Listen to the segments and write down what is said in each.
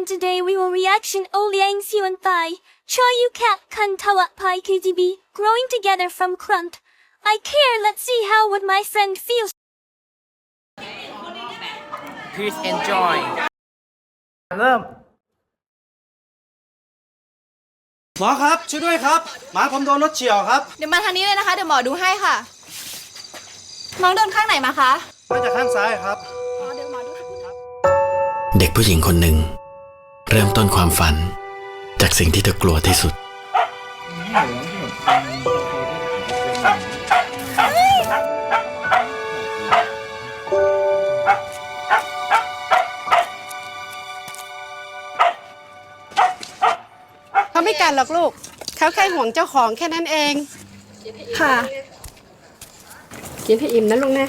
everyone today we will reaction Oliang Siwan Thai. Choi you cat kan tawa pi KTB. Growing together from crunt. I care let's see how would my friend feels. Please enjoy เริ่มหมอครับ ช่วยด้วยครับ หมาผมโดนรถเฉียวครับ เดี๋ยวมาทางนี้เลยนะคะ เดี๋ยวหมอดูให้ค่ะ น้องโดนข้างไหนมาคะ มาจากข้างซ้ายครับอ๋อเดี๋ยวหมอดูเด็กผู้หญิงคนหนึ่ง เริ่มต้นความฝัน จากสิ่งที่เธอกลัวที่สุด เขาไม่กันหรอกลูก เขาแค่ห่วงเจ้าของแค่นั้นเอง ค่ะ กินให้อิ่มนะลุงนะ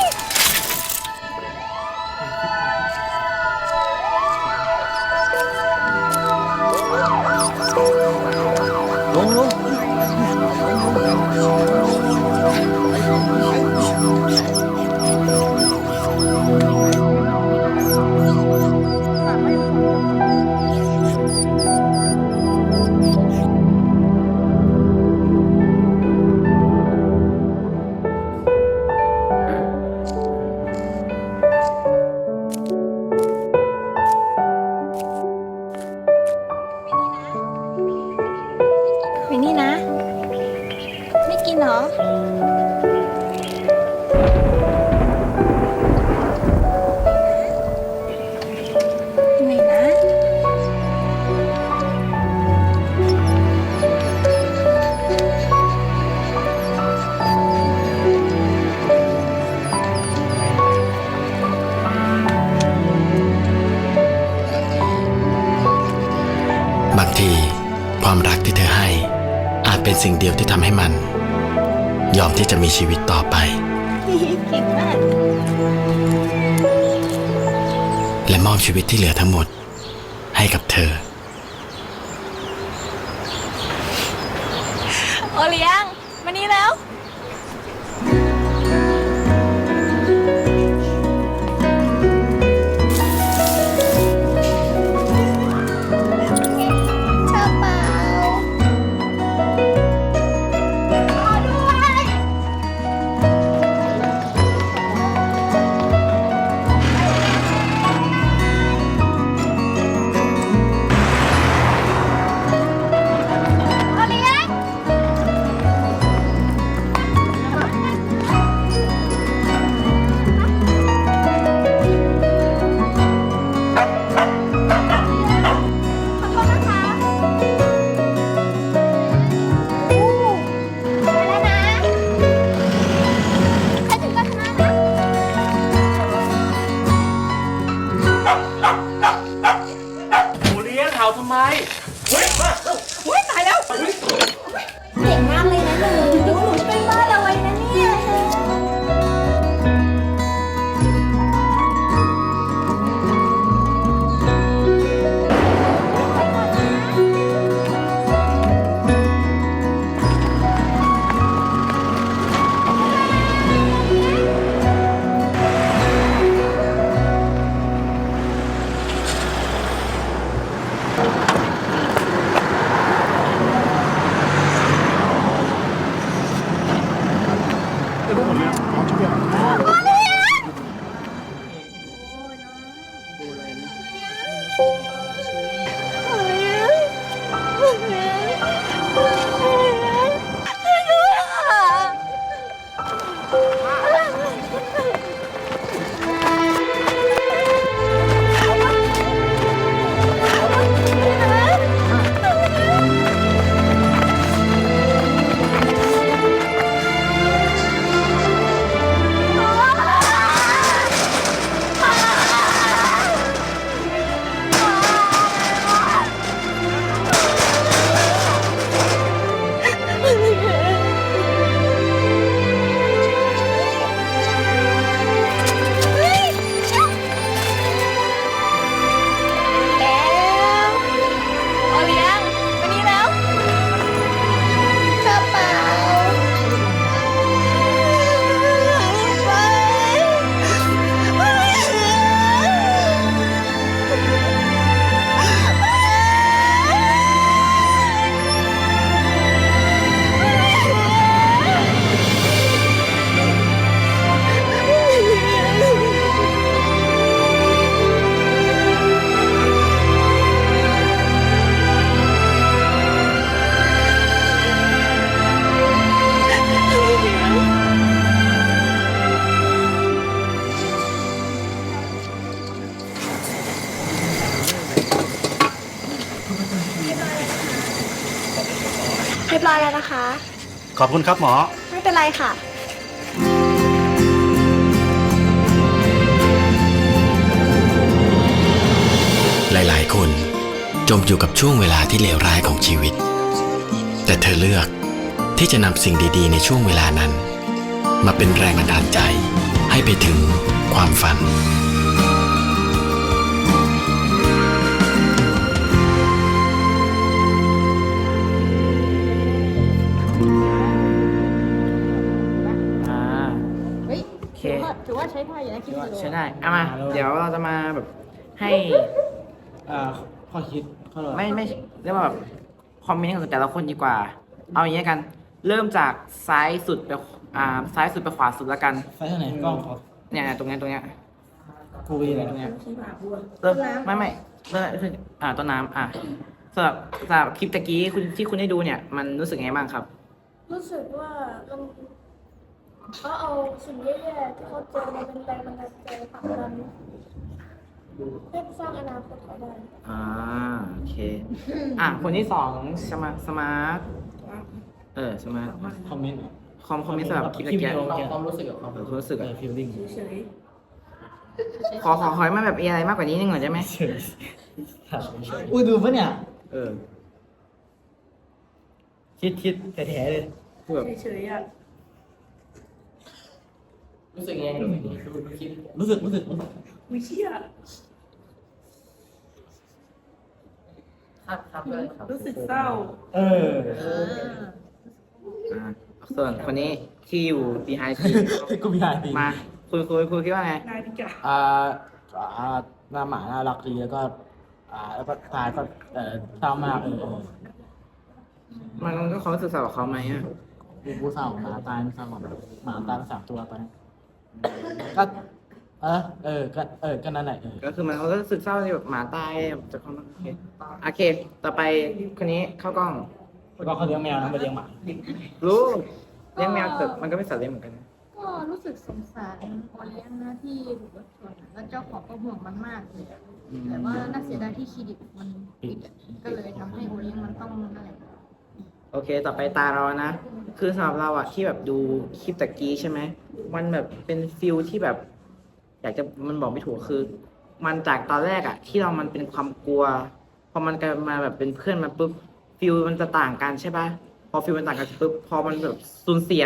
สิ่งเดียวที่ทำให้มัน ยอมที่จะมีชีวิตต่อไป เก่งมาก และมอบชีวิตที่เหลือทั้งหมด ให้กับเธอ โอเลี้ยงมานี่แล้ว ขอบคุณครับหมอ ไม่เป็นไรค่ะ หลายๆ คนจมอยู่กับช่วงเวลาที่เลวร้ายของชีวิต แต่เธอเลือกที่จะนำสิ่งดีๆ ในช่วงเวลานั้น มาเป็นแรงบันดาลใจให้ไปถึงความฝัน ว่าใช้ได้อยู่นะคิดดูใช่ได้เอามา เดี๋ยวเราจะมาแบบให้อ่าข้อคิดข้อหลักไม่ไม่เรียกว่าแบบคอมเมนต์ของแต่ละคนดีกว่า เอาอย่างนี้กัน เริ่มจากซ้ายสุดไปอ่าซ้ายสุดไปขวาสุดละกันไฟเท่าไหร่กล้องขอเนี่ยตรงเนี้ยตรงเนี้ยกูไปยังไงตรงเนี้ยเริ่มไม่ไม่เริ่มคืออ่าต้นน้ำอะสำหรับสำหรับคลิปตะกี้คุณที่คุณได้ดูเนี่ย มันรู้สึกไงบ้างครับ รู้สึกว่า มันเขาเอาสิ่งแย่ๆที่เขาเจอมาเป็นแรงบันดาลใจผลักดันให้สร้างอนาคตเขาได้อ่าโอเค อะคนที่สองสมาร์ทสมาร์ทเออสมาร์ทคอมเมนต์คอมคอมเมนต์สำหรับคลิปตะกี้ความรู้สึกกับความเออความรู้สึกเออะอฟีลลิ่งขอขอขอให้มันแบบมีอะไรมากกว่านี้นิดหน่อยได้ไหมเฉยอุ้ยดูปะเนี่ยเออคิดคิดแท้ๆเลยคือแบบ รู้สึกไงรู้สึกรู้สึกรู้สึกรู้สึกเศร้าเอออ่าส่วนคนนี้ที่อยู่ behind scene กูมีอะไรดีมาคุยคุยคุยคิดว่าไง นายพิกาอ่าอ่าหน้าหมาน่ารักดีแล้วก็ อ่า แล้วก็ตายก็เออเศร้ามากเออเออมันก็ความรู้สึกสำหรับเขาไหมอะกูกูเศร้าหมาตายไม่เศร้าหรอกหมาตายไปสามตัวตอนนี้ ก็เออเออก็เออก็นั่นแหละเออก็คือมันก็รู้สึกเศร้าที่แบบหมาตายแบบจากความรักโอเคโอเค ต่อไปคนนี้เข้ากล้อง แล้วก็เขาเลี้ยงแมวนะไม่เลี้ยงหมา รู้เลี้ยงแมวแต่มันก็เป็นสัตว์เลี้ยงเหมือนกันนะก็รู้สึกสงสารโอเลี้ยงนะที่ถูกรถชนแล้วเจ้าของก็ห่วงมันมากเลยอะแต่ว่าน่าเสียดายที่คลินิกมันปิดอะก็เลยทำให้โอเลี้ยงมันต้องนั่นแหละ โอเค ต่อไปตาเรานะ คือสำหรับเราอะที่แบบดูคลิปตะกี้ใช่ไหม มันแบบเป็นฟิลที่แบบ อยากจะมันบอกไม่ถูกคือ มันจากตอนแรกอะที่เรามันเป็นความกลัวพอมันกลายมาแบบเป็นเพื่อนมาปุ๊บฟิลมันจะต่างกันใช่ปะพอฟิลมันต่างกันปุ๊บพอมันแบบสูญเสีย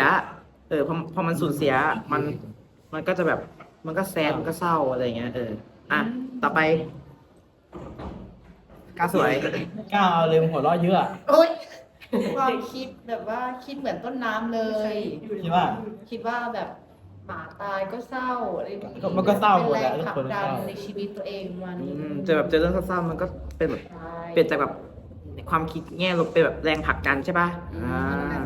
เออพอพอมันสูญเสีย มันมันก็จะแบบ มันก็แซดมันก็เศร้าอะไรอย่างเงี้ยเอออะต่อไปกาสวยก้าวเอาเลยมึงหัวเราะเยอะอะโอ๊ยความคิดแบบว่าคิดเหมือนต้นน้ำเลย คิดว่า คิดว่าแบบ หมาตายก็เศร้าอะไรอย่างงี้ก็มันก็เศร้าหมดเป็นแหแรละงผลักดันทุกคนเศร้าในชีวิตตัวเองมันอืมเจอแบบเจอเรื่องเศร้าๆมันก็เป็นแบบ ใช่เปลี่ยนจากแบบความคิดแง่ลบเป็นแบบแรงผลักดันใช่ปะอ่า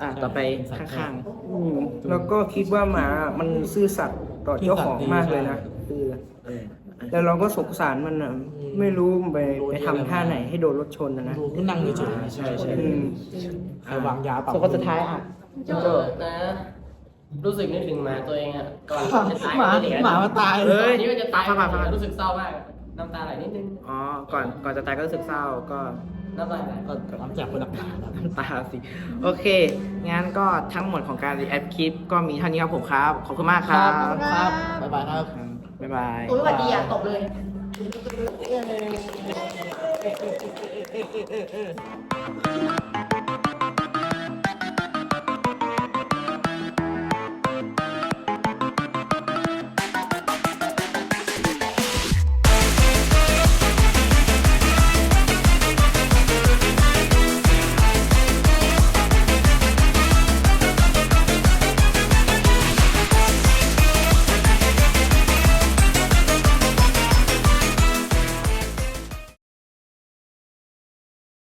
อ่า ต่อไปข้างอืมแล้วก็คิดว่าหมามันซื่อสัตย์ต่อเจ้าของมากเลยนะคือๆเออแต่เราก็สงสารมันอะ ไม่รู้ไปไปทำท่าไหนให้โดนรถชนนะนะดูก็นั่งเฉยๆใช่ใช่อืมใครวางยาเปล่าส่วนคนสุดท้ายอะนะ รู้สึกนึกถึงหมาตัวเองอะก่อนจะตายหมาก็เด็กอะหมามาตายเลเฮ้ยยอันนี้มันจะตายฟังฟังฟังรู้สึกเศร้ามากน้ำตาไหลนิดนึงอ๋อ ก่อนก่อนจะตายก็รู้สึกเศร้าก็น้ำตาไหลก็ทำจากคนละหมาครับน้ำตาสิ โอเค งั้นก็ทั้งหมดของการรีแอคคลิปก็มีเท่านี้ครับผมครับ ขอบคุณมากครับครับบ๊ายบายครับ บ๊ายบายโอ้ยหวัดดีอะตบเลยเออ